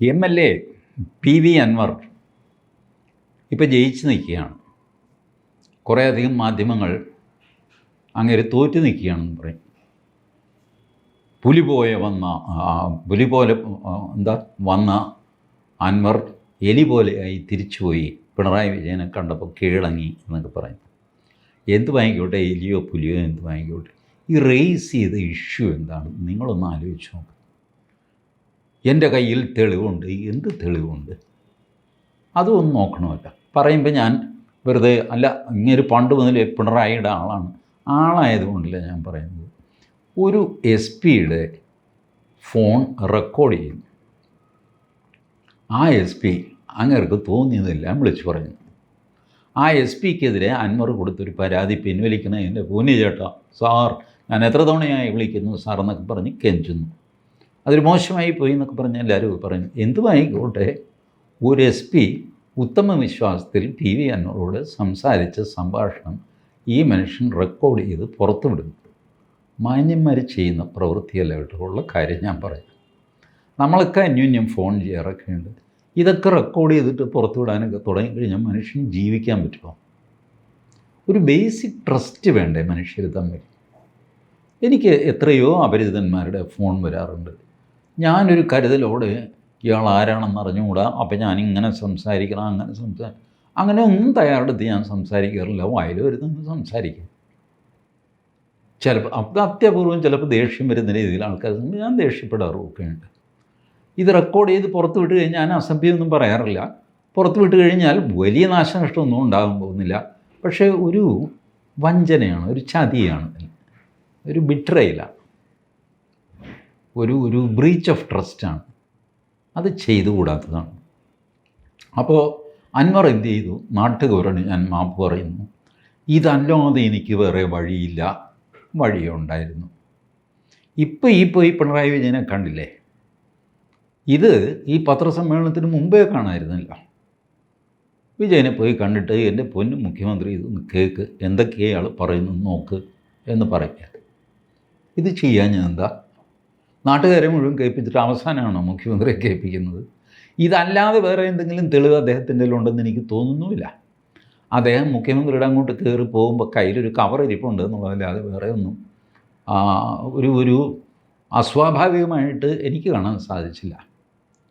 M L A P V Anvar ഇപ്പോൾ ജയിച്ച് നിൽക്കുകയാണ്. കുറേയധികം മാധ്യമങ്ങൾ അങ്ങനെ തോറ്റു നിൽക്കുകയാണെന്ന് പറയും. പുലി പോയ വന്ന പുലി പോലെ എന്താ വന്ന അൻവർ എലി പോലെയായി തിരിച്ചുപോയി. പിണറായി വിജയനെ കണ്ടപ്പോൾ കീഴടങ്ങി എന്നൊക്കെ പറയും. എന്ത് വാങ്ങിക്കോട്ടെ എലിയോ പുലിയോ എന്ത് വാങ്ങിക്കോട്ടെ. ഈ റേസ് ചെയ്ത ഇഷ്യൂ എന്താണ്? നിങ്ങളൊന്ന് ആലോചിച്ച് നോക്ക്. എന്റെ കയ്യിൽ തെളിവുണ്ട്. എന്ത് തെളിവുണ്ട്? അതും ഒന്ന് നോക്കണമല്ല. പറയുമ്പോൾ ഞാൻ വെറുതെ അല്ല ഇങ്ങനെ പണ്ട് മുതൽ പിണറായിയുടെ ആളാണ്. ആളായതുകൊണ്ടല്ല ഞാൻ പറയുന്നത്. ഒരു എസ് പിയുടെ ഫോൺ റെക്കോർഡ് ചെയ്യുന്നു ആ എസ് പി അങ്ങേർക്ക് തോന്നിയതെല്ലാം വിളിച്ചു പറഞ്ഞു ആ എസ് പിക്കെതിരെ അൻവർ കൊടുത്തൊരു പരാതി പിൻവലിക്കണേ എന്റെ പൂനി ചേട്ടാ. സാർ ഞാൻ എത്ര തവണയായി വിളിക്കുന്നു? സാർ എന്നൊക്കെ പറഞ്ഞ് കെഞ്ചുന്നു. അതൊരു മോശമായി പോയി എന്നൊക്കെ പറഞ്ഞ് എല്ലാവരും പറഞ്ഞു എന്തുമായിക്കോട്ടെ ഒരു എസ് പി ഉത്തമ വിശ്വാസത്തിൽ പി വി അൻവറോട് സംസാരിച്ച സംഭാഷണം ഈ മനുഷ്യൻ റെക്കോർഡ് ചെയ്ത് പുറത്തു മാന്യന്മാർ ചെയ്യുന്ന പ്രവൃത്തിയല്ല കേട്ടുള്ള കാര്യം ഞാൻ പറയാം. നമ്മളൊക്കെ അന്യോന്യം ഫോൺ ചെയ്യാറൊക്കെ ഉണ്ട്. ഇതൊക്കെ റെക്കോർഡ് ചെയ്തിട്ട് പുറത്തു വിടാനൊക്കെ തുടങ്ങിക്കഴിഞ്ഞാൽ മനുഷ്യന് ജീവിക്കാൻ പറ്റുമോ? ഒരു ബേസിക് ട്രസ്റ്റ് വേണ്ടേ മനുഷ്യർ തമ്മിൽ? എനിക്ക് എത്രയോ അപരിചിതന്മാരുടെ ഫോൺ വരാറുണ്ട്. ഞാനൊരു കരുതലോട് ഇയാൾ ആരാണെന്ന് അറിഞ്ഞുകൂടാ? അപ്പം ഇങ്ങനെ സംസാരിക്കണം അങ്ങനെ സംസാ. അങ്ങനെ ഒന്നും തയ്യാറെടുത്ത് ഞാൻ സംസാരിക്കാറില്ല. വായിൽ സംസാരിക്കും. ചിലപ്പോൾ അപ്പം അത്യപൂർവം ചിലപ്പോൾ ദേഷ്യം വരുന്ന രീതിയിൽ ആൾക്കാർ ഞാൻ ദേഷ്യപ്പെടാറൊക്കെ ഉണ്ട്. ഇത് റെക്കോർഡ് ചെയ്ത് പുറത്ത് വിട്ട് കഴിഞ്ഞാൽ ഞാൻ അസഭ്യമൊന്നും പറയാറില്ല. പുറത്ത് വിട്ട് കഴിഞ്ഞാൽ വലിയ നാശനഷ്ടമൊന്നും ഉണ്ടാകാൻ പോകുന്നില്ല. പക്ഷേ ഒരു വഞ്ചനയാണ് ഒരു ചതിയാണ്. ഒരു ബിട്രയിലാണ് ഒരു ഒരു ബ്രീച്ച് ഓഫ് ട്രസ്റ്റാണ് അത് ചെയ്തുകൂടാത്തതാണ്. അപ്പോൾ അൻവർ എന്ത് ചെയ്തു? നാട്ടുകാരോട് ഞാൻ മാപ്പ് പറയുന്നു. ഇതല്ലാതെ എനിക്ക് വേറെ വഴിയില്ല. വഴിയുണ്ടായിരുന്നു ഇപ്പോൾ ഈ പോയി പിണറായി വിജയനെ കണ്ടില്ലേ? ഇത് ഈ പത്രസമ്മേളനത്തിന് മുമ്പേ കാണായിരുന്നില്ല. വിജയനെ പോയി കണ്ടിട്ട് എന്റെ പൊന്ന് മുഖ്യമന്ത്രി ഇത് കേൾക്ക് എന്തൊക്കെയാണ് പറയുന്നു നോക്ക് എന്ന് പറയുക. ഇത് ചെയ്യാൻ ഞാൻ എന്താ നാട്ടുകാരെ മുഴുവൻ കേൾപ്പിച്ചിട്ട് അവസാനമാണോ മുഖ്യമന്ത്രിയെ കേൾപ്പിക്കുന്നത്? ഇതല്ലാതെ വേറെ എന്തെങ്കിലും തെളിവ് അദ്ദേഹത്തിന്റെ ഉണ്ടെന്ന് എനിക്ക് തോന്നുന്നുമില്ല. അദ്ദേഹം മുഖ്യമന്ത്രിയുടെ അങ്ങോട്ട് കയറി പോകുമ്പോൾ കയ്യിലൊരു കവർ ഇരിപ്പുണ്ട് എന്നുള്ളതല്ലാതെ വേറെ ഒന്നും ഒരു ഒരു അസ്വാഭാവികമായിട്ട് എനിക്ക് കാണാൻ സാധിച്ചില്ല.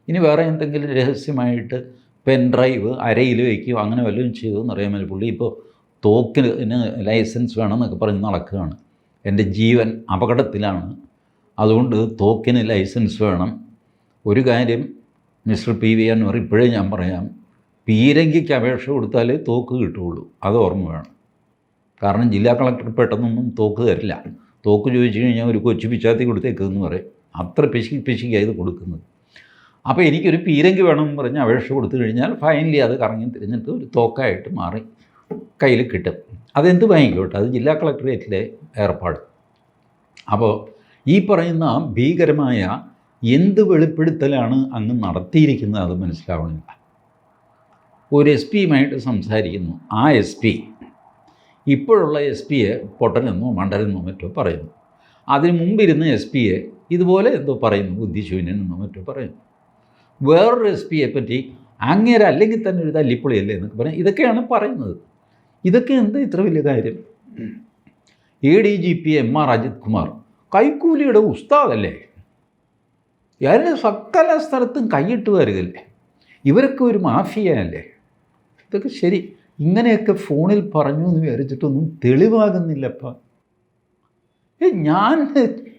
ഇനി വേറെ എന്തെങ്കിലും രഹസ്യമായിട്ട് പെൻ ഡ്രൈവ് അരയിൽ വയ്ക്കുകയോ അങ്ങനെ വല്ലതും ചെയ്തു മേലെ പുള്ളി ഇപ്പോൾ തോക്കിന് ലൈസൻസ് വേണമെന്നൊക്കെ പറഞ്ഞ് നടക്കുകയാണ്. എന്റെ ജീവൻ അപകടത്തിലാണ്. അതുകൊണ്ട് തോക്കിന് ലൈസൻസ് വേണം. ഒരു കാര്യം മിസ്റ്റർ പി വി അൻവർ ഇപ്പോഴേ ഞാൻ പറയാം പീരങ്കിക്ക് അപേക്ഷ കൊടുത്താലേ തോക്ക് കിട്ടുകയുള്ളൂ. അത് ഓർമ്മ വേണം. കാരണം ജില്ലാ കളക്ടർ പെട്ടെന്നൊന്നും തോക്ക് തരില്ല. തോക്ക് ചോദിച്ചു കഴിഞ്ഞാൽ ഒരു കൊച്ചു പിച്ചാത്തി കൊടുത്തേക്കെന്ന് പറയും. അത്ര പിശുക്കി പിശുക്കിയാണ് ഇത് കൊടുക്കുന്നത്. അപ്പോൾ എനിക്കൊരു പീരങ്കി വേണമെന്ന് പറഞ്ഞ് അപേക്ഷ കൊടുത്തു കഴിഞ്ഞാൽ ഫൈനലി അത് കറങ്ങി തിരിഞ്ഞിട്ട് ഒരു തോക്കായിട്ട് മാറി കയ്യിൽ കിട്ടും. അതെന്ത് വാങ്ങിക്കോട്ടെ അത് ജില്ലാ കളക്ടറേറ്റിലെ ഏർപ്പാട്. അപ്പോൾ ഈ പറയുന്ന ഭീകരമായ എന്ത് വെളിപ്പെടുത്തലാണ് അങ്ങ് നടത്തിയിരിക്കുന്നത് അത് മനസ്സിലാവണില്ല. ഒരു എസ് പിയുമായിട്ട് സംസാരിക്കുന്നു. ആ എസ് പി ഇപ്പോഴുള്ള എസ് പിയെ പൊട്ടനെന്നോ മണ്ടനെന്നോ മറ്റോ പറയുന്നു. അതിന് മുമ്പിരുന്ന എസ് പിയെ ഇതുപോലെ എന്തോ പറയുന്നു ബുദ്ധിശൂന്യനെന്നോ മറ്റോ പറയുന്നു. വേറൊരു എസ് പിയെ പറ്റി അങ്ങേരെ അല്ലെങ്കിൽ തന്നെ ഒരു തല്ലിപ്പൊളിയല്ലേ എന്നൊക്കെ പറയാം. ഇതൊക്കെയാണ് പറയുന്നത്. ഇതൊക്കെ എന്താ ഇത്ര വലിയ കാര്യം? A D G P M R Ajith Kumar കൈക്കൂലിയുടെ ഉസ്താദല്ലേ? അതിന് സകല സ്ഥലത്തും കൈയിട്ട് വരികയല്ലേ ഇവരൊക്കെ ഒരു മാഫിയല്ലേ ഇതൊക്കെ ശരി. ഇങ്ങനെയൊക്കെ ഫോണിൽ പറഞ്ഞു എന്ന് വിചാരിച്ചിട്ടൊന്നും തെളിവാകുന്നില്ലപ്പം. ഞാൻ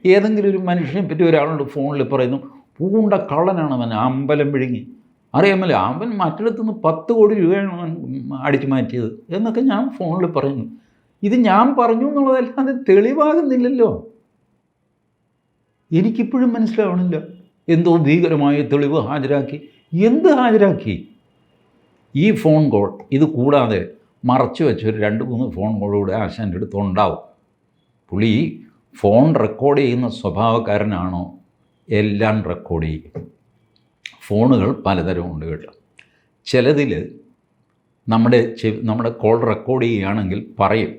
ഏതെങ്കിലും ഒരു മനുഷ്യനെ പറ്റി ഒരാളോട് ഫോണിൽ പറയുന്നു പൂണ്ട കള്ളനാണ് അവൻ അമ്പലം വിഴുങ്ങി. അറിയാമല്ലോ അവൻ മറ്റിടത്തുനിന്ന് പത്ത് കോടി രൂപയാണ് അവൻ അടിച്ചു മാറ്റിയത് എന്നൊക്കെ ഞാൻ ഫോണിൽ പറയുന്നു. ഇത് ഞാൻ പറഞ്ഞു എന്നുള്ളതല്ലാതെ തെളിവാകുന്നില്ലല്ലോ. എനിക്കിപ്പോഴും മനസ്സിലാവണില്ല. എന്തോ ഭീകരമായ തെളിവ് ഹാജരാക്കി. എന്ത് ഹാജരാക്കി? ഈ ഫോൺ കോൾ ഇത് കൂടാതെ മറച്ചു വെച്ചൊരു രണ്ട് മൂന്ന് ഫോൺ കോളുകൂടെ ആശാന്റെ അടുത്ത് ഉണ്ടാവും. പുള്ളി ഫോൺ റെക്കോർഡ് ചെയ്യുന്ന സ്വഭാവക്കാരനാണോ? എല്ലാം റെക്കോർഡ് ചെയ്യും. ഫോണുകൾ പലതരമുണ്ട് കേട്ടോ. ചിലതിൽ നമ്മുടെ നമ്മുടെ കോൾ റെക്കോർഡ് ചെയ്യുകയാണെങ്കിൽ പറയും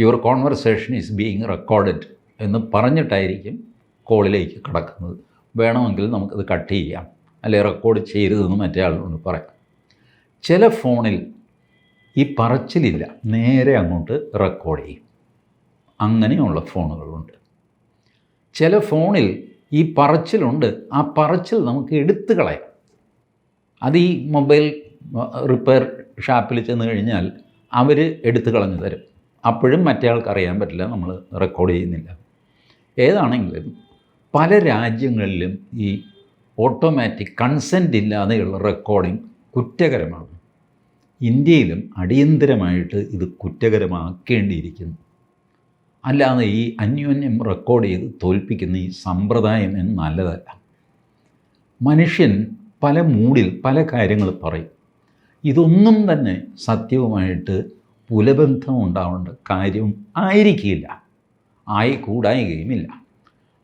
your conversation is being recorded എന്ന് പറഞ്ഞിട്ടായിരിക്കും കോളിലേക്ക് കടക്കുന്നത്. വേണമെങ്കിൽ നമുക്കത് കട്ട് ചെയ്യാം. അല്ലെ റെക്കോർഡ് ചെയ്യരുതെന്ന് മറ്റേ ആളോട് പറയാം. ചില ഫോണിൽ ഈ പറച്ചിലില്ല. നേരെ അങ്ങോട്ട് റെക്കോർഡ് ചെയ്യും. അങ്ങനെയുള്ള ഫോണുകളുണ്ട്. ചില ഫോണിൽ ഈ പറച്ചിലുണ്ട്. ആ പറച്ചിൽ നമുക്ക് എടുത്തു കളയാം. അത് ഈ മൊബൈൽ റിപ്പയർ ഷാപ്പിൽ ചെന്ന് കഴിഞ്ഞാൽ അവർ എടുത്തു കളഞ്ഞു തരും. അപ്പോഴും മറ്റേ ആൾക്കറിയാൻ പറ്റില്ല. നമ്മൾ റെക്കോർഡ് ചെയ്യുന്നില്ല. ഏതാണെങ്കിലും പല രാജ്യങ്ങളിലും ഈ ഓട്ടോമാറ്റിക് കൺസെന്റ് ഇല്ലാതെയുള്ള റെക്കോർഡിംഗ് കുറ്റകരമാണ്. ഇന്ത്യയിലും അടിയന്തരമായിട്ട് ഇത് കുറ്റകരമാക്കേണ്ടിയിരിക്കുന്നു. അല്ലാതെ ഈ അന്യോന്യം റെക്കോർഡ് ചെയ്ത് തോൽപ്പിക്കുന്ന ഈ സമ്പ്രദായം എന്ന് നല്ലതല്ല. മനുഷ്യൻ പല മൂഡിൽ പല കാര്യങ്ങൾ പറയും. ഇതൊന്നും തന്നെ സത്യവുമായിട്ട് പുലബന്ധം ഉണ്ടാവേണ്ട കാര്യം ആയിരിക്കില്ല. ആയി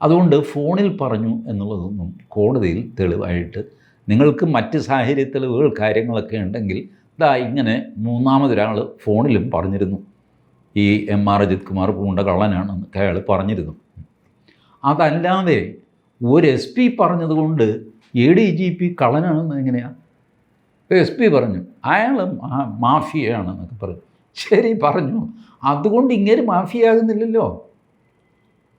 അതുകൊണ്ട് ഫോണിൽ പറഞ്ഞു എന്നുള്ളതൊന്നും കോടതിയിൽ തെളിവായിട്ട് നിങ്ങൾക്ക് മറ്റ് സാഹചര്യ തെളിവുകൾ കാര്യങ്ങളൊക്കെ ഉണ്ടെങ്കിൽ ഇതാ ഇങ്ങനെ മൂന്നാമതൊരാൾ ഫോണിലും പറഞ്ഞിരുന്നു. ഈ എം ആർ അജിത് കുമാർ പൂണ്ട കള്ളനാണെന്ന് അയാൾ പറഞ്ഞിരുന്നു. അതല്ലാതെ ഒരു എസ് പി പറഞ്ഞതുകൊണ്ട് എ ഡി ജി പി കള്ളനാണെന്ന് എങ്ങനെയാണ് എസ് പി പറഞ്ഞു. അയാൾ മാഫിയയാണെന്നൊക്കെ പറഞ്ഞു. ശരി പറഞ്ഞു. അതുകൊണ്ട് ഇങ്ങനെ മാഫിയാകുന്നില്ലല്ലോ.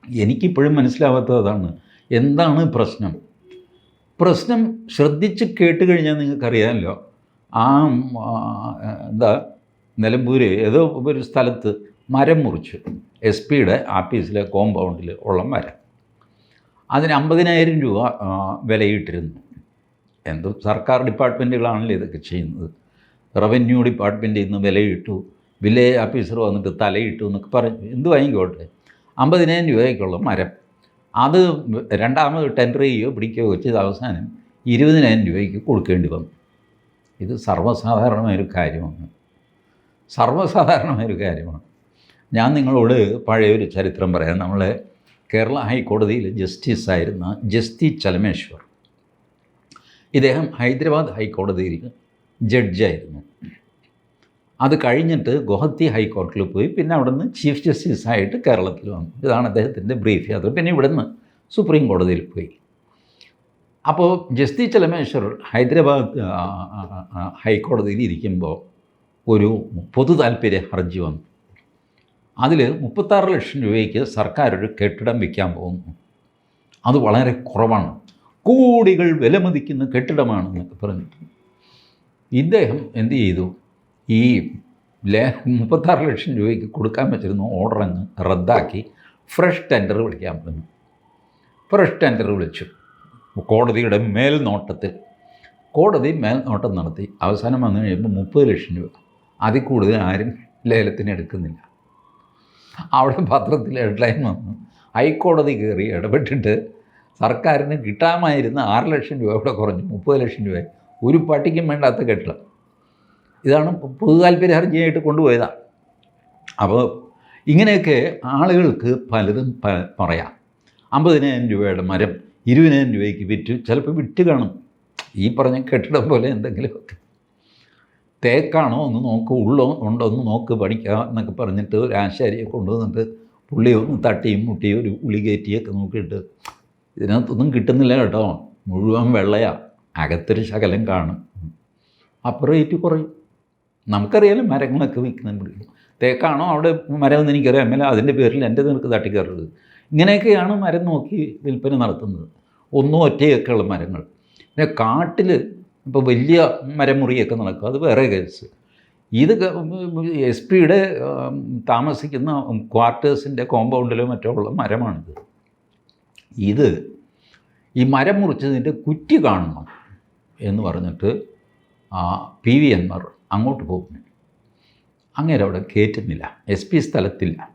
എനിക്കിപ്പോഴും മനസ്സിലാവാത്തത് അതാണ്. എന്താണ് പ്രശ്നം? പ്രശ്നം ശ്രദ്ധിച്ച് കേട്ട് കഴിഞ്ഞാൽ നിങ്ങൾക്കറിയാമല്ലോ. ആ എന്താ നിലമ്പൂർ ഏതോ ഒരു സ്ഥലത്ത് മരം മുറിച്ച് എസ് പിയുടെ ആഫീസിലെ കോമ്പൗണ്ടിൽ ഉള്ള മരം. അതിന് അമ്പതിനായിരം രൂപ വിലയിട്ടിരുന്നു. എന്തോ സർക്കാർ ഡിപ്പാർട്ട്മെന്റുകളാണല്ലോ ഇതൊക്കെ ചെയ്യുന്നത്. റവന്യൂ ഡിപ്പാർട്ട്മെന്റിൽ നിന്ന് വിലയിട്ടു വില്ലേജ് ഓഫീസർ വന്നിട്ട് തലയിട്ടു എന്നൊക്കെ പറഞ്ഞു എന്ത് വാങ്ങിക്കോട്ടെ? അമ്പതിനായിരം രൂപയ്ക്കുള്ള മരം. അത് രണ്ടാമത് ടെൻഡർ ചെയ്യുകയോ പിടിക്കുകയോ വെച്ചത് അവസാനം ഇരുപതിനായിരം രൂപയ്ക്ക് കൊടുക്കേണ്ടി വന്നു. ഇത് സർവസാധാരണമായൊരു കാര്യമാണ്. സർവസാധാരണമായൊരു കാര്യമാണ്. ഞാൻ നിങ്ങളോട് പഴയൊരു ചരിത്രം പറയാം. നമ്മൾ കേരള ഹൈക്കോടതിയിൽ ജസ്റ്റിസ് ആയിരുന്ന ജസ്തി ചലമേശ്വർ. ഇദ്ദേഹം ഹൈദരാബാദ് ഹൈക്കോടതിയിൽ ജഡ്ജായിരുന്നു അത് കഴിഞ്ഞിട്ട് ഗുവാഹത്തി ഹൈക്കോടതിയിൽ പോയി. പിന്നെ അവിടുന്ന് ചീഫ് ജസ്റ്റിസായിട്ട് കേരളത്തിൽ വന്നു. ഇതാണ് അദ്ദേഹത്തിന്റെ ബ്രീഫ് യാത്ര. പിന്നെ ഇവിടുന്ന് സുപ്രീം കോടതിയിൽ പോയി. അപ്പോൾ ജസ്റ്റിസ് ചെലമേശ്വർ ഹൈദരാബാദ് ഹൈക്കോടതിയിൽ ഇരിക്കുമ്പോൾ ഒരു പൊതു താല്പര്യ ഹർജി വന്നു. അതിൽ മുപ്പത്താറ് ലക്ഷം രൂപയ്ക്ക് സർക്കാർ ഒരു കെട്ടിടം വിൽക്കാൻ പോകുന്നു. അത് വളരെ കുറവാണ്. കോടികൾ വിലമതിക്കുന്ന കെട്ടിടമാണെന്നൊക്കെ പറഞ്ഞിട്ട് ഇദ്ദേഹം എന്ത് ചെയ്തു? ഈ ലേ മുപ്പത്താറ് ലക്ഷം രൂപയ്ക്ക് കൊടുക്കാൻ വെച്ചിരുന്ന ഓർഡർ അങ്ങ് റദ്ദാക്കി ഫ്രഷ് ടെൻഡർ വിളിക്കാൻ പറഞ്ഞു. ഫ്രഷ് ടെൻഡർ വിളിച്ചു. കോടതിയുടെ മേൽനോട്ടത്തിൽ കോടതി മേൽനോട്ടം നടത്തി. അവസാനം വന്നു കഴിയുമ്പോൾ മുപ്പത് ലക്ഷം രൂപ. അതിൽ കൂടുതൽ ആരും ലേലത്തിന് എടുക്കുന്നില്ല. അവിടെ പത്രത്തിൽ ഹെഡ്ലൈൻ വന്നു. ഹൈക്കോടതി കയറി ഇടപെട്ടിട്ട് സർക്കാരിന് കിട്ടാമായിരുന്ന ആറ് ലക്ഷം രൂപ ഇവിടെ കുറഞ്ഞു. മുപ്പത് ലക്ഷം രൂപ. ഒരു പട്ടിക്കും വേണ്ടാത്ത കെട്ടിടം. ഇതാണ് പൊതു താല്പര്യ ഹർജിയായിട്ട് കൊണ്ടുപോയതാണ്. അപ്പോൾ ഇങ്ങനെയൊക്കെ ആളുകൾക്ക് പലതും പറയാം. അമ്പതിനായിരം രൂപയുടെ മരം ഇരുപതിനായിരം രൂപയ്ക്ക് വിറ്റ് ചിലപ്പോൾ വിറ്റ് കാണും. ഈ പറഞ്ഞ കെട്ടിടം പോലെ എന്തെങ്കിലുമൊക്കെ. തേക്കാണോ ഒന്ന് നോക്ക് ഉള്ളോ ഉണ്ടോ ഒന്ന് നോക്ക് പഠിക്കുക എന്നൊക്കെ പറഞ്ഞിട്ട് ഒരു ആശാരിയെ കൊണ്ടുവന്നിട്ട് പുള്ളി ഒന്ന് തട്ടിയും മുട്ടിയും ഒരു ഉളി കയറ്റിയൊക്കെ നോക്കിയിട്ട് ഇതിനകത്തൊന്നും കിട്ടുന്നില്ല കേട്ടോ. മുഴുവൻ വെള്ളയാണ് അകത്തൊരു ശകലം കാണും. അപ്പോൾ റേറ്റ് കുറയും. നമുക്കറിയാലോ മരങ്ങളൊക്കെ വിൽക്കുന്നുണ്ട് തേക്കാണോ അവിടെ മരം എന്ന് എനിക്കറിയാം. അല്ല അതിന്റെ പേരിൽ എന്റെ നിനക്ക് തട്ടിക്കയറരുത് ഇങ്ങനെയൊക്കെയാണ് മരം നോക്കി വിൽപ്പന നടത്തുന്നത്. ഒന്നും ഒറ്റയൊക്കെയുള്ള മരങ്ങൾ. പിന്നെ കാട്ടിൽ ഇപ്പോൾ വലിയ മരമുറിയൊക്കെ നടക്കും. അത് വേറെ കേസ്. ഇത് എസ് പിയുടെ താമസിക്കുന്ന ക്വാർട്ടേഴ്സിന്റെ കോമ്പൗണ്ടിലോ മറ്റോ ഉള്ള മരമാണിത്. ഇത് ഈ മരം മുറിച്ചതിന്റെ കുറ്റി കാണണം എന്ന് പറഞ്ഞിട്ട് പി വി എൻമാർ അങ്ങോട്ട് പോകുന്നു. അങ്ങേരെ അവിടെ കയറ്റുന്നില്ല എസ് പി സ്ഥലത്തില്ല.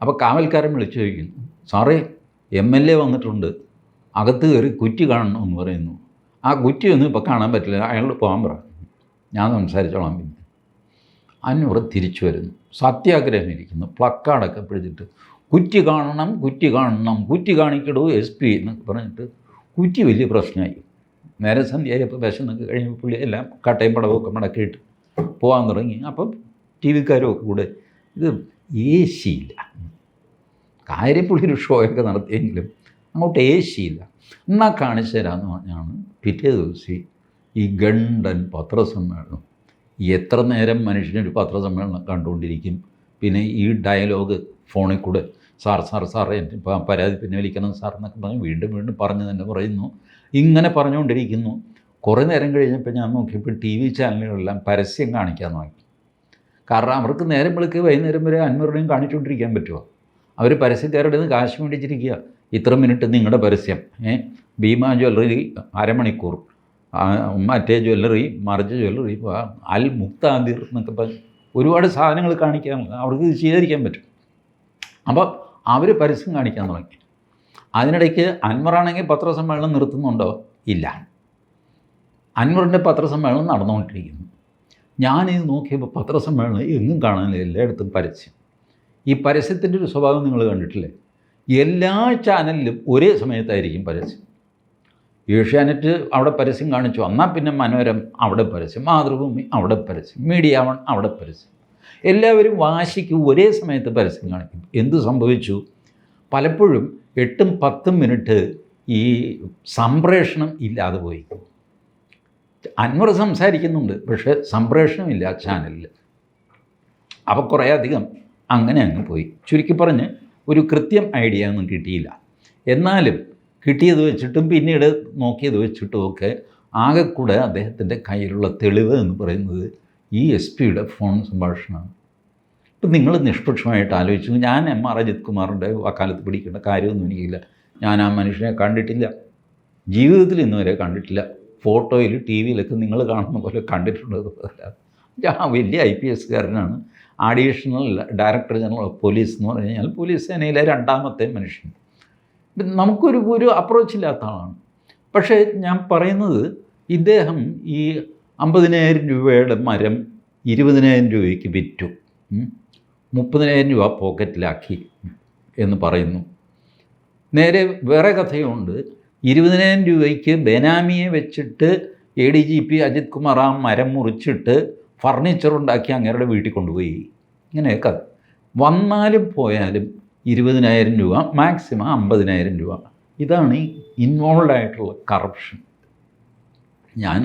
അപ്പോൾ കാവൽക്കാരൻ വിളിച്ചു ചോദിക്കുന്നു സാറേ എം എൽ എ വന്നിട്ടുണ്ട്. അകത്ത് കയറി കുറ്റി കാണണമെന്ന് പറയുന്നു. ആ കുറ്റിയൊന്നും ഇപ്പോൾ കാണാൻ പറ്റില്ല. അയാളോട് പോകാൻ പറ. ഞാൻ സംസാരിച്ചോളാം പിന്നെ. അന്നൂറ് തിരിച്ചു വരുന്നു. സത്യാഗ്രഹം ഇരിക്കുന്നു. പ്ലക്കാർഡൊക്കെ പിടിച്ചിട്ട് കുറ്റി കാണണം കുറ്റി കാണണം കുറ്റി കാണിക്കടൂ എസ് പി എന്നൊക്കെ പറഞ്ഞിട്ട് കുറ്റി വലിയ പ്രശ്നമായി. നേരെ സന്ധ്യയായപ്പോൾ വിശന്നൊക്കെ കഴിഞ്ഞപ്പോൾ പുള്ളി എല്ലാം കട്ടയും ഒക്കെ മടക്കിയിട്ട് പോകാൻ തുടങ്ങി. അപ്പം ടി വിക്കാരും കൂടെ ഇത് എ സിയില്ല കാര്യം പുള്ളി ഒരു ഷോയൊക്കെ നടത്തിയെങ്കിലും അങ്ങോട്ട് എ സിയില്ല എന്നാൽ കാണിച്ചു തരാമെന്ന് പറഞ്ഞാണ് പിറ്റേ ദിവസം ഈ ഗണ്ടൻ പത്രസമ്മേളനം. എത്ര നേരം മനുഷ്യനൊരു പത്രസമ്മേളനം കണ്ടുകൊണ്ടിരിക്കും. പിന്നെ ഈ ഡയലോഗ് ഫോണിൽ കൂടെ സാർ സാർ സാർ എന്റെ പരാതി പിൻവലിക്കണം സാർ എന്നൊക്കെ പറഞ്ഞ് വീണ്ടും വീണ്ടും പറഞ്ഞു തന്നെ പറയുന്നു. ഇങ്ങനെ പറഞ്ഞുകൊണ്ടിരിക്കുന്നു. കുറേ നേരം കഴിഞ്ഞപ്പോൾ ഞാൻ നോക്കിയപ്പോൾ ടി വി ചാനലുകളെല്ലാം പരസ്യം കാണിക്കാൻ നോക്കി കാരണം അവർക്ക് നേരം വിളിക്ക് വൈകുന്നേരം വരെ അന്വരുടെയും കാണിച്ചുകൊണ്ടിരിക്കാൻ പറ്റുമോ? അവർ പരസ്യക്കാരുടെ നിന്ന് കാശ് മേടിച്ചിരിക്കുക. ഇത്ര മിനിറ്റ് നിങ്ങളുടെ പരസ്യം ഏ? ഭീമ ജ്വല്ലറി അരമണിക്കൂർ മറ്റേ ജ്വല്ലറി മറിച്ച ജ്വല്ലറി അൽ മുക്താദിർ എന്നൊക്കെ പറഞ്ഞ് ഒരുപാട് സാധനങ്ങൾ കാണിക്കാൻ അവർക്ക് സ്വീകരിക്കാൻ പറ്റും. അപ്പോൾ അവർ പരസ്യം കാണിക്കാൻ തുടങ്ങി. അതിനിടയ്ക്ക് അൻവറാണെങ്കിൽ പത്രസമ്മേളനം നിർത്തുന്നുണ്ടോ? ഇല്ല. അൻവറിന്റെ പത്രസമ്മേളനം നടന്നുകൊണ്ടിരിക്കുന്നു. ഞാനിത് നോക്കിയപ്പോൾ പത്രസമ്മേളനം എങ്ങും കാണാനില്ല എല്ലായിടത്തും പരസ്യം. ഈ പരസ്യത്തിന്റെ ഒരു സ്വഭാവം നിങ്ങൾ കണ്ടിട്ടില്ലേ? എല്ലാ ചാനലിലും ഒരേ സമയത്തായിരിക്കും പരസ്യം. ഏഷ്യാനെറ്റ് അവിടെ പരസ്യം കാണിച്ചു എന്നാൽ പിന്നെ മനോരം അവിടെ പരസ്യം മാതൃഭൂമി അവിടെ പരസ്യം മീഡിയ വൺ അവിടെ പരസ്യം. എല്ലാവരും വാശിക്ക് ഒരേ സമയത്ത് പരസ്യം കാണിക്കും. എന്ത് സംഭവിച്ചു? പലപ്പോഴും എട്ടും പത്തും മിനിറ്റ് ഈ സംപ്രേഷണം ഇല്ലാതെ പോയി. അൻവർ സംസാരിക്കുന്നുണ്ട് പക്ഷേ സംപ്രേഷണമില്ല ചാനലിൽ അപ്പോൾ കുറേ അധികം അങ്ങനെ അങ്ങ് പോയി. ചുരുക്കി പറഞ്ഞ് ഒരു കൃത്യം ഐഡിയ ഒന്നും കിട്ടിയില്ല. എന്നാലും കിട്ടിയത് വെച്ചിട്ടും പിന്നീട് നോക്കിയത് വെച്ചിട്ടും ഒക്കെ ആകെക്കൂടെ കൂടെ അദ്ദേഹത്തിന്റെ കയ്യിലുള്ള തെളിവ് എന്ന് പറയുന്നത് ഈ എസ് പിയുടെ ഫോൺ സംഭാഷണമാണ്. ഇപ്പം നിങ്ങൾ നിഷ്പക്ഷമായിട്ട് ആലോചിച്ചു ഞാൻ എം ആർ അജിത് കുമാറിന്റെ വക്കാലത്ത് പിടിക്കേണ്ട കാര്യമൊന്നും എനിക്കില്ല. ഞാൻ ആ മനുഷ്യനെ കണ്ടിട്ടില്ല. ജീവിതത്തിൽ ഇന്നുവരെ കണ്ടിട്ടില്ല. ഫോട്ടോയിൽ ടി വിയിലൊക്കെ നിങ്ങൾ കാണുന്ന പോലെ കണ്ടിട്ടുള്ളത് ആ വലിയ I P എസ്കാരനാണ് additional director general of police എന്ന് പറഞ്ഞു കഴിഞ്ഞാൽ പോലീസ് സേനയിലെ രണ്ടാമത്തെ മനുഷ്യൻ. നമുക്കൊരു ഒരു അപ്രോച്ച് ഇല്ലാത്ത ആളാണ്. പക്ഷേ ഞാൻ പറയുന്നത് ഇദ്ദേഹം ഈ അമ്പതിനായിരം രൂപയുടെ മരം ഇരുപതിനായിരം രൂപയ്ക്ക് വിറ്റു. മുപ്പതിനായിരം രൂപ പോക്കറ്റിലാക്കി എന്ന് പറയുന്നു. നേരെ വേറെ കഥയുണ്ട്. ഇരുപതിനായിരം രൂപയ്ക്ക് ബെനാമിയെ വെച്ചിട്ട് A D G P Ajith Kumar ആ മരം മുറിച്ചിട്ട് ഫർണിച്ചർ ഉണ്ടാക്കി അങ്ങേരുടെ വീട്ടിൽ കൊണ്ടുപോയി. ഇങ്ങനെയൊക്കെ വന്നാലും പോയാലും ഇരുപതിനായിരം രൂപ മാക്സിമം അമ്പതിനായിരം രൂപ. ഇതാണ് ഈ ഇൻവോൾവ് ആയിട്ടുള്ള കറപ്ഷൻ ഞാൻ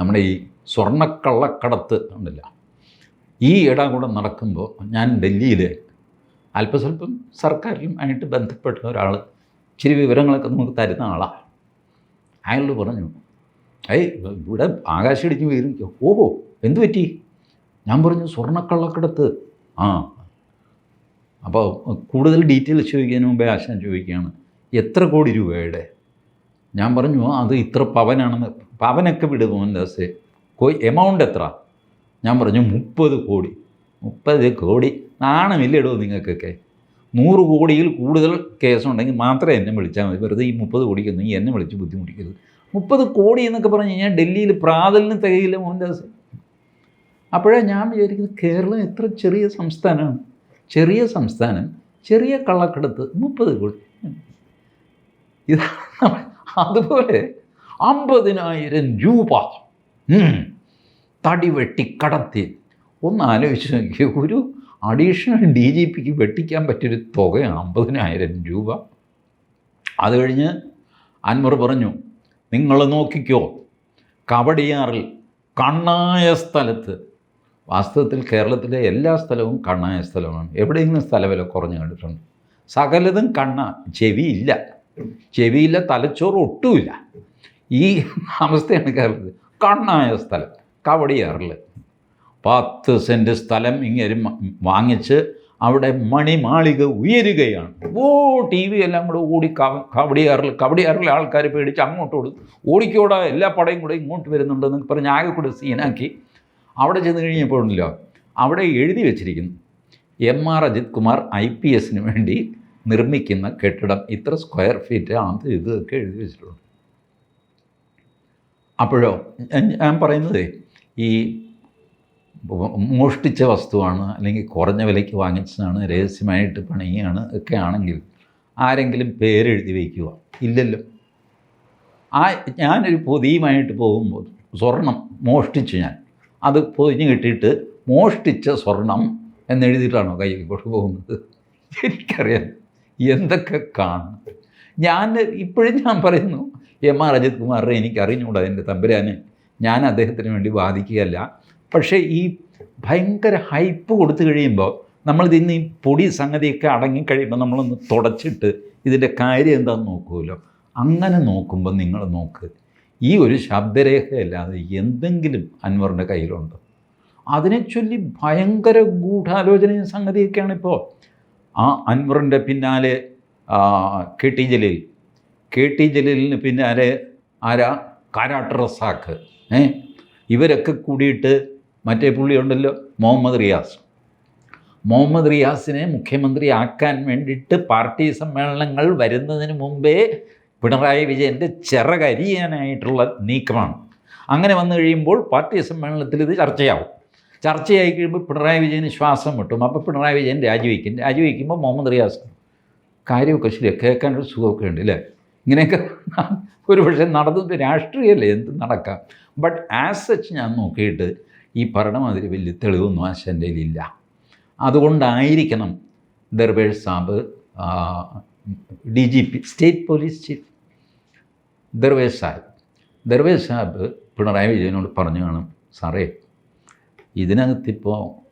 നമ്മുടെ ഈ സ്വർണക്കള്ളക്കടത്ത് ഉണ്ടല്ല ഈ ഇടം കൂടെ നടക്കുമ്പോൾ ഞാൻ ഡൽഹിയിൽ അല്പസ്വല്പം സർക്കാരിലും ആയിട്ട് ബന്ധപ്പെട്ട ഒരാൾ ഇച്ചിരി വിവരങ്ങളൊക്കെ നമുക്ക് തരുന്ന ആളാണ് അയാളോട് പറഞ്ഞു ഏയ് ഇവിടെ ആകാശം ആകാശിടിച്ച് വീരിക്കോ ഓഹോ എന്തു പറ്റി? ഞാൻ പറഞ്ഞു സ്വർണക്കള്ളക്കടത്ത്. ആ. അപ്പോൾ കൂടുതൽ ഡീറ്റെയിൽസ് ചോദിക്കുന്നതിന് മുമ്പേ ആശാൻ ചോദിക്കുകയാണ് എത്ര കോടി രൂപയുടെ? ഞാൻ പറഞ്ഞു അത് ഇത്ര പവനാണെന്ന് പവനൊക്കെ വിടുക മോഹൻദാസ് എമൗണ്ട് എത്ര? ഞാൻ പറഞ്ഞു മുപ്പത് കോടി. മുപ്പത് കോടി? നാണമില്ലടോ നിങ്ങൾക്കൊക്കെ? നൂറ് കോടിയിൽ കൂടുതൽ കേസുണ്ടെങ്കിൽ മാത്രമേ എന്നെ വിളിച്ചാൽ മതി. വെറുതെ ഈ മുപ്പത് കോടിക്കൊന്നും എന്നെ വിളിച്ച് ബുദ്ധിമുട്ടിക്കരുത്. മുപ്പത് കോടി എന്നൊക്കെ പറഞ്ഞു കഴിഞ്ഞാൽ ഡൽഹിയിൽ പ്രാതലിന് തികയില്ല മോഹൻദാസ്. അപ്പോഴേ ഞാൻ വിചാരിക്കുന്നത് കേരളം എത്ര ചെറിയ സംസ്ഥാനമാണ്. ചെറിയ സംസ്ഥാനം ചെറിയ കള്ളക്കടത്ത് മുപ്പത് കോടി. ഇത് അതുപോലെ അമ്പതിനായിരം രൂപ. തടി വെട്ടി കടത്തി. ഒന്ന് ആലോചിച്ച് നോക്കിയ ഒരു അഡീഷണൽ ഡി ജി പിക്ക് വെട്ടിക്കാൻ പറ്റിയൊരു തുകയാണ് അമ്പതിനായിരം രൂപ. അത് കഴിഞ്ഞ് അൻവർ പറഞ്ഞു നിങ്ങൾ നോക്കിക്കോ കവടിയാറിൽ കണ്ണായ സ്ഥലത്ത് വാസ്തവത്തിൽ കേരളത്തിലെ എല്ലാ സ്ഥലവും കണ്ണായ സ്ഥലമാണ്. എവിടെയെങ്കിലും സ്ഥലവില കുറഞ്ഞു കണ്ടിട്ടുണ്ട്. സകലതും കണ്ണ ചെവിയില്ല. ചെവിയില്ല തലച്ചോറ് ഒട്ടുമില്ല. ഈ അവസ്ഥയാണ് കേരളത്തിൽ കണ്ണായ സ്ഥലം കവടിയാറിൽ. പത്ത് സെന്റ് സ്ഥലം ഇങ്ങനെ വാങ്ങിച്ച് അവിടെ മണിമാളിക ഉയരുകയാണ്. ഓ ടി വി എല്ലാം കൂടെ ഓടി കവ- കവടിയാറിൽ കവടിയാറിലെ ആൾക്കാർ പേടിച്ച് അങ്ങോട്ട് ഓടും. ഓടിക്കോടാ എല്ലാ പടയും കൂടെ ഇങ്ങോട്ട് വരുന്നുണ്ടെന്ന് പറഞ്ഞ് ആകെ കൂടെ സീനാക്കി. അവിടെ ചെന്ന് കഴിഞ്ഞപ്പോഴല്ലോ അവിടെ എഴുതി വെച്ചിരിക്കുന്നു. M R Ajith Kumar I P എസിന് വേണ്ടി നിർമ്മിക്കുന്ന കെട്ടിടം. ഇത്ര സ്ക്വയർ ഫീറ്റ് ആണ് ഇതൊക്കെ എഴുതി വെച്ചിട്ടുണ്ട് അപ്പോഴോ ഞാൻ- പറയുന്നതേ ഈ മോഷ്ടിച്ച വസ്തുവാണ് അല്ലെങ്കിൽ കുറഞ്ഞ വിലയ്ക്ക് വാങ്ങിച്ചതാണ് രഹസ്യമായിട്ട് പണിയാണ് ഒക്കെ ആണെങ്കിൽ ആരെങ്കിലും പേരെഴുതി വയ്ക്കുക. ഇല്ലല്ലോ. ആ ഞാനൊരു പൊതിയുമായിട്ട് പോകുമ്പോൾ സ്വർണം മോഷ്ടിച്ചു ഞാൻ. അത് പൊതിഞ്ഞ് കിട്ടിയിട്ട് മോഷ്ടിച്ച സ്വർണം എന്നെഴുതിയിട്ടാണോ കയ്യിൽ കൊണ്ടുപോകുന്നത് എനിക്കറിയാം. എന്തൊക്കെ കാണും. ഞാൻ ഇപ്പോഴും ഞാൻ പറയുന്നു എം ആർ അജിത് കുമാറിനെ എനിക്കറിഞ്ഞുകൂടാ എന്റെ തമ്പുരാന്. ഞാൻ അദ്ദേഹത്തിന് വേണ്ടി വാദിക്കുകയല്ല. പക്ഷേ ഈ ഭയങ്കര ഹൈപ്പ് കൊടുത്തു കഴിയുമ്പോൾ നമ്മൾ ഇന്ന് ഈ പൊടി സംഗതിയൊക്കെ അടങ്ങിക്കഴിയുമ്പോൾ നമ്മളൊന്ന് തുടച്ചിട്ട് ഇതിന്റെ കാര്യം എന്താണെന്ന് നോക്കുമല്ലോ? അങ്ങനെ നോക്കുമ്പോൾ നിങ്ങൾ നോക്ക്. ഈ ഒരു ശബ്ദരേഖയല്ലാതെ എന്തെങ്കിലും അൻവറിന്റെ കയ്യിലുണ്ട്? അതിനെ ചൊല്ലി ഭയങ്കര ഗൂഢാലോചനയും സംഗതിയൊക്കെയാണ് ഇപ്പോൾ ആ അൻവറിന്റെ പിന്നാലെ K T Jaleel. K T ജലീലിന് പിന്നാലെ ആരാ? കാരാട്ട് റസാക്ക്. ഏ? ഇവരൊക്കെ കൂടിയിട്ട് മറ്റേ പുള്ളിയുണ്ടല്ലോ മുഹമ്മദ് റിയാസ്. മുഹമ്മദ് റിയാസിനെ മുഖ്യമന്ത്രി ആക്കാൻ വേണ്ടിയിട്ട് പാർട്ടി സമ്മേളനങ്ങൾ വരുന്നതിന് മുമ്പേ പിണറായി വിജയന്റെ ചിറകരിയാനായിട്ടുള്ള നീക്കമാണ്. അങ്ങനെ വന്നു കഴിയുമ്പോൾ പാർട്ടി സമ്മേളനത്തിൽ ഇത് ചർച്ചയാവും. ചർച്ചയായി കഴിയുമ്പോൾ പിണറായി വിജയന് ശ്വാസം മുട്ടും. അപ്പോൾ പിണറായി വിജയൻ രാജിവെക്കും. രാജിവെക്കുമ്പോൾ മുഹമ്മദ് റിയാസ് കാര്യമൊക്കെ ശരിയാണ് കേൾക്കാനൊരു സുഖമൊക്കെ ഉണ്ട് അല്ലേ? ഇങ്ങനെയൊക്കെ ഒരു പക്ഷേ നടന്നത് രാഷ്ട്രീയമല്ലേ? എന്ത് നടക്കാം? ബട്ട് ആസ് സച്ച് ഞാൻ നോക്കിയിട്ട് ഈ പറഞ്ഞമാതിരി വലിയ തെളിവൊന്നും ആശന്റെ ഇല്ല അതുകൊണ്ടായിരിക്കണം Darvesh Saab D G P state police chief Darve Sahib Darve Sahib Pinarayi വിജയനോട് പറഞ്ഞു കാണും സാറേ ഇതിനകത്തിപ്പോൾ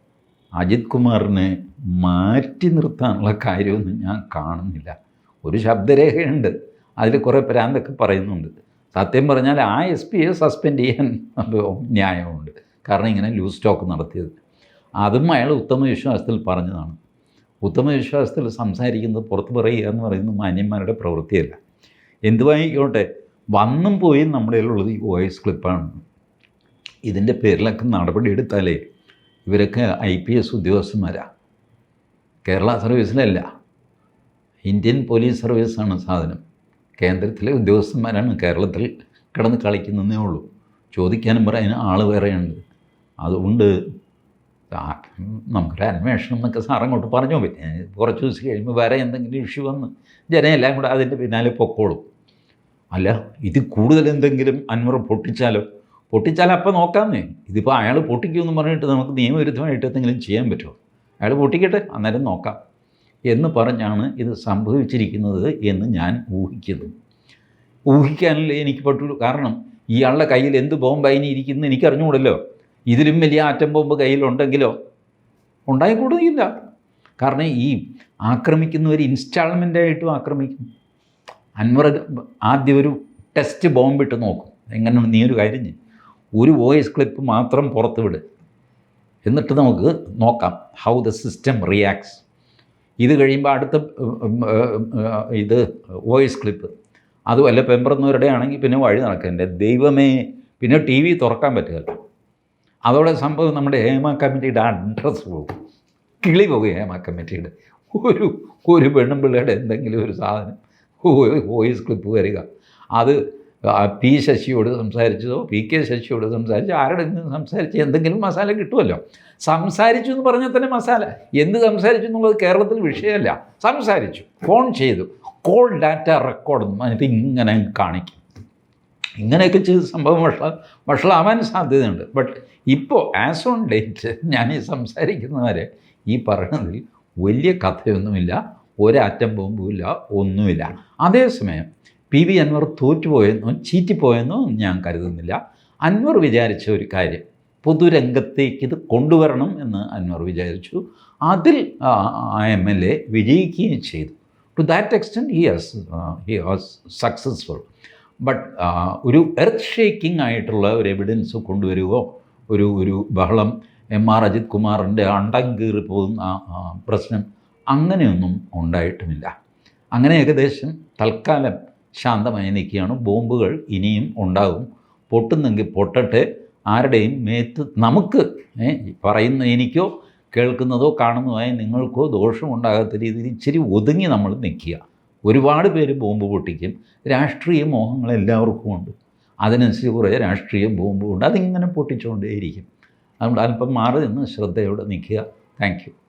അജിത് കുമാറിനെ മാറ്റി നിർത്താനുള്ള കാര്യമൊന്നും ഞാൻ കാണുന്നില്ല. ഒരു ശബ്ദരേഖയുണ്ട്. അതിൽ കുറേ പരാന്തൊക്കെ പറയുന്നുണ്ട്. സത്യം പറഞ്ഞാൽ ആ എസ് പിയെ സസ്പെൻഡ് ചെയ്യാൻ ന്യായമുണ്ട്. കാരണം ഇങ്ങനെ ലൂസ് സ്റ്റോക്ക് നടത്തിയത്. അതും അയാൾ ഉത്തമ വിശ്വാസത്തിൽ പറഞ്ഞതാണ്. ഉത്തമ വിശ്വാസത്തിൽ സംസാരിക്കുന്നത് പുറത്ത് പറയുക എന്ന് പറയുന്നത് മാന്യന്മാരുടെ പ്രവൃത്തിയല്ല. എന്തുവായിക്കോട്ടെ വന്നും പോയും നമ്മുടെ ഉള്ളത് ഈ വോയിസ് ക്ലിപ്പാണ്. ഇതിന്റെ പേരിലൊക്കെ നടപടി എടുത്താലേ ഇവരൊക്കെ ഐ പി എസ് ഉദ്യോഗസ്ഥന്മാരാ. കേരള സർവീസിലല്ല. ഇന്ത്യൻ പോലീസ് സർവീസാണ് സാധനം. കേന്ദ്രത്തിലെ ഉദ്യോഗസ്ഥന്മാരാണ് കേരളത്തിൽ കിടന്ന് കളിക്കുന്നതേ ഉള്ളൂ. ചോദിക്കാനും പറയാനും ആൾ വേറെയുണ്ട്. അതുകൊണ്ട് നമുക്കൊരു അന്വേഷണം എന്നൊക്കെ സാർ അങ്ങോട്ട് പറഞ്ഞു. പിന്നെ കുറച്ച് ദിവസം കഴിയുമ്പോൾ വേറെ എന്തെങ്കിലും ഇഷ്യൂ വന്ന് ജനമെല്ലാം കൂടെ അതിന്റെ പിന്നാലെ പൊക്കോളും. അല്ല ഇത് കൂടുതൽ എന്തെങ്കിലും അൻവർ പൊട്ടിച്ചാലോ? പൊട്ടിച്ചാൽ അപ്പം നോക്കാമെന്നേ ഇതിപ്പോൾ അയാൾ പൊട്ടിക്കുമെന്ന് പറഞ്ഞിട്ട് നമുക്ക് നിയമവിരുദ്ധമായിട്ട് എന്തെങ്കിലും ചെയ്യാൻ പറ്റുമോ അയാൾ പൊട്ടിക്കട്ടെ അന്നേരം നോക്കാം. എന്ന് പറഞ്ഞാണ് ഇത് സംഭവിച്ചിരിക്കുന്നത് എന്ന് ഞാൻ ഊഹിക്കുന്നു. ഊഹിക്കാനല്ലേ എനിക്ക് പറ്റുള്ളൂ കാരണം ഇയാളുടെ കയ്യിൽ എന്ത് ബോംബായിനി ഇരിക്കുന്നു എനിക്ക് അറിഞ്ഞുകൂടല്ലോ ഇതിലും വലിയ ആറ്റം ബോംബ് കയ്യിലുണ്ടെങ്കിലോ ഉണ്ടായിക്കൂടുകയില്ല. കാരണം ഈ ആക്രമിക്കുന്നവർ ഇൻസ്റ്റാൾമെന്റായിട്ടും ആക്രമിക്കും. അൻവർ ആദ്യം ഒരു ടെസ്റ്റ് ബോംബിട്ട് നോക്കും. എങ്ങനെ നീ ഒരു കാര്യം. ഒരു വോയിസ് ക്ലിപ്പ് മാത്രം പുറത്ത് വിട് എന്നിട്ട് നമുക്ക് നോക്കാം ഹൗ ദ സിസ്റ്റം റിയാക്ട്സ് ഇത് കഴിയുമ്പോൾ അടുത്ത ഇത് വോയിസ് ക്ലിപ്പ്. അതുമല്ല പെമ്പറന്നവരുടെ ആണെങ്കിൽ പിന്നെ വഴി നടക്കുക എന്റെ ദൈവമേ. പിന്നെ ടി വി തുറക്കാൻ പറ്റുകയില്ല. അതോടെ സംഭവം നമ്മുടെ ഹേമ കമ്മിറ്റിയുടെ അഡ്രസ്സ് പോകും കിളി പോകും ഹേമ കമ്മിറ്റിയുടെ. ഒരു ഒരു പെണ്ണും പിള്ളയുടെ എന്തെങ്കിലും ഒരു സാധനം. വോയിസ് ക്ലിപ്പ് വരിക. അത് പി ശശിയോട് സംസാരിച്ചതോ പി കെ ശശിയോട് സംസാരിച്ചോ ആരുടെ സംസാരിച്ച് എന്തെങ്കിലും മസാല കിട്ടുമല്ലോ. സംസാരിച്ചു എന്ന് പറഞ്ഞാൽ തന്നെ മസാല. എന്ത് സംസാരിച്ചു എന്നുള്ളത് കേരളത്തിൽ വിഷയമല്ല. സംസാരിച്ചു ഫോൺ ചെയ്തു. കോൾ ഡാറ്റ റെക്കോർഡ് എന്നിട്ട് ഇങ്ങനെ കാണിക്കും. ഇങ്ങനെയൊക്കെ ചെയ്ത് സംഭവം വഷള വഷളാവാൻ സാധ്യതയുണ്ട്. ബട്ട് ഇപ്പോൾ ആസ് ഓൺ ഡേറ്റ് ഞാൻ ഈ സംസാരിക്കുന്നവരെ ഈ പറയുന്നതിൽ വലിയ കഥയൊന്നുമില്ല ഒരാറ്റം ബോംബുമില്ല ഒന്നുമില്ല. അതേസമയം പി വി അൻവർ തോറ്റുപോയെന്നോ ചീറ്റിപ്പോയെന്നോ ഞാൻ കരുതുന്നില്ല. അൻവർ വിചാരിച്ച ഒരു കാര്യം പൊതുരംഗത്തേക്ക് ഇത് കൊണ്ടുവരണം എന്ന് അൻവർ വിചാരിച്ചു. അതിൽ ആ എം എൽ എ വിജയിക്കുകയും ചെയ്തു. To that extent he has he was successful but ഒരു എർത്ത് ഷേക്കിംഗ് ആയിട്ടുള്ള ഒരു എവിഡൻസ് കൊണ്ടുവരുകയോ ഒരു ഒരു ബഹളം എം ആർ അജിത് കുമാറിന്റെ അണ്ടം കീറി പോകുന്ന പ്രശ്നം അങ്ങനെയൊന്നും ഉണ്ടായിട്ടുമില്ല. അങ്ങനെ ഏകദേശം തൽക്കാലം ശാന്തമായി നിൽക്കുകയാണ്. ബോംബുകൾ ഇനിയും ഉണ്ടാകും. പൊട്ടുന്നെങ്കിൽ പൊട്ടട്ടെ. ആരുടെയും മേത്ത് നമുക്ക് പറയുന്ന എനിക്കോ കേൾക്കുന്നതോ കാണുന്നതോ നിങ്ങൾക്കോ ദോഷമുണ്ടാകാത്ത രീതിയിൽ ഇച്ചിരി ഒതുങ്ങി നമ്മൾ നിൽക്കുക. ഒരുപാട് പേര് ബോംബ് പൊട്ടിക്കും. രാഷ്ട്രീയ മോഹങ്ങൾ എല്ലാവർക്കും ഉണ്ട്. അതിനനുസരിച്ച് കുറേ രാഷ്ട്രീയ ബോംബുണ്ട് അതിങ്ങനെ പൊട്ടിച്ചുകൊണ്ടേയിരിക്കും അതുകൊണ്ട് അല്പം മാറി നിന്ന് ശ്രദ്ധയോടെ നിൽക്കുക. താങ്ക്